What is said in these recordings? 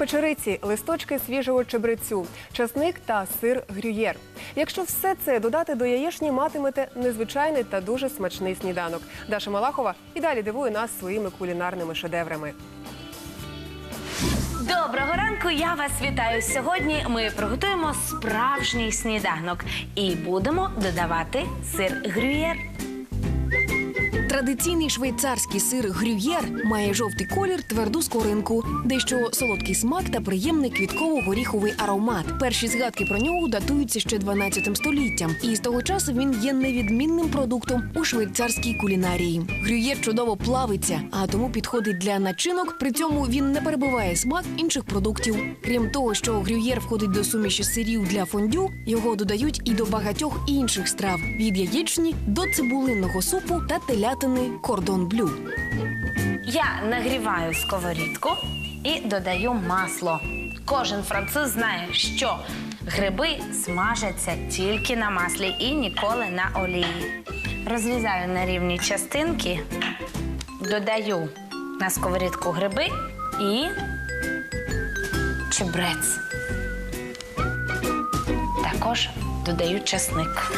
печериці, листочки свіжого чебрецю, часник та сир грюєр. Якщо все це додати до яєшні, матимете незвичайний та дуже смачний сніданок. Даша Малахова і далі дивує нас своїми кулінарними шедеврами. Доброго ранку, я вас вітаю. Сьогодні ми приготуємо справжній сніданок і будемо додавати сир грюєр. Традиційний швейцарський сир грюєр має жовтий колір, тверду скоринку, дещо солодкий смак та приємний квітково-горіховий аромат. Перші згадки про нього датуються ще 12 століттям, і з того часу він є невідмінним продуктом у швейцарській кулінарії. Грюєр чудово плавиться, а тому підходить для начинок. При цьому він не перебиває смак інших продуктів. Крім того, що грюєр входить до суміші сирів для фондю, його додають і до багатьох інших страв від яєчні до цибулинного супу та телятини кордон блю. Я нагріваю сковорідку і додаю масло. Кожен француз знає, що гриби смажаться тільки на маслі і ніколи на олії. Розрізаю на рівні частинки, додаю на сковорідку гриби і чебрець. Також додаю чесник.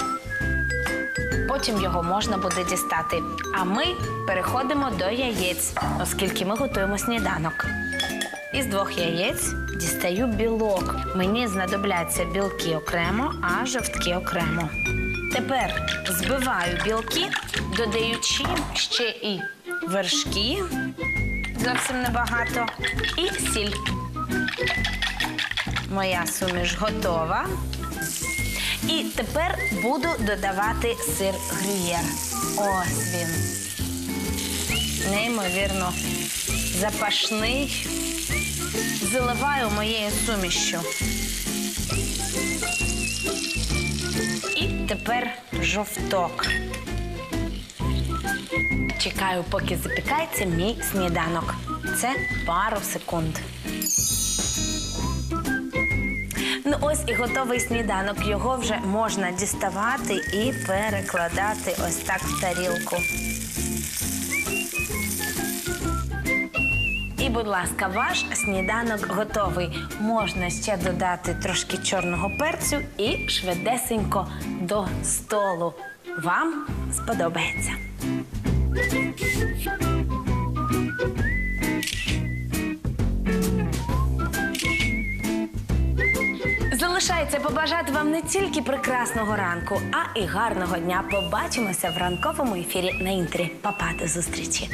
Потім його можна буде дістати. А ми переходимо до яєць, оскільки ми готуємо сніданок. Із двох яєць дістаю білок. Мені знадобляться білки окремо, а жовтки окремо. Тепер збиваю білки, додаючи ще і вершки, зовсім небагато, і сіль. Моя суміш готова. І тепер буду додавати сир грюєр. Ось він. Неймовірно запашний. Заливаю моєю сумішю. І тепер жовток. Чекаю, поки запікається мій сніданок. Це пару секунд. Ну ось і готовий сніданок. Його вже можна діставати і перекладати ось так в тарілку. І, будь ласка, ваш сніданок готовий. Можна ще додати трошки чорного перцю і швидесенько до столу. Вам сподобається. Залишається побажати вам не тільки прекрасного ранку, а і гарного дня. Побачимося в ранковому ефірі на інтрі. Папа, до зустрічі!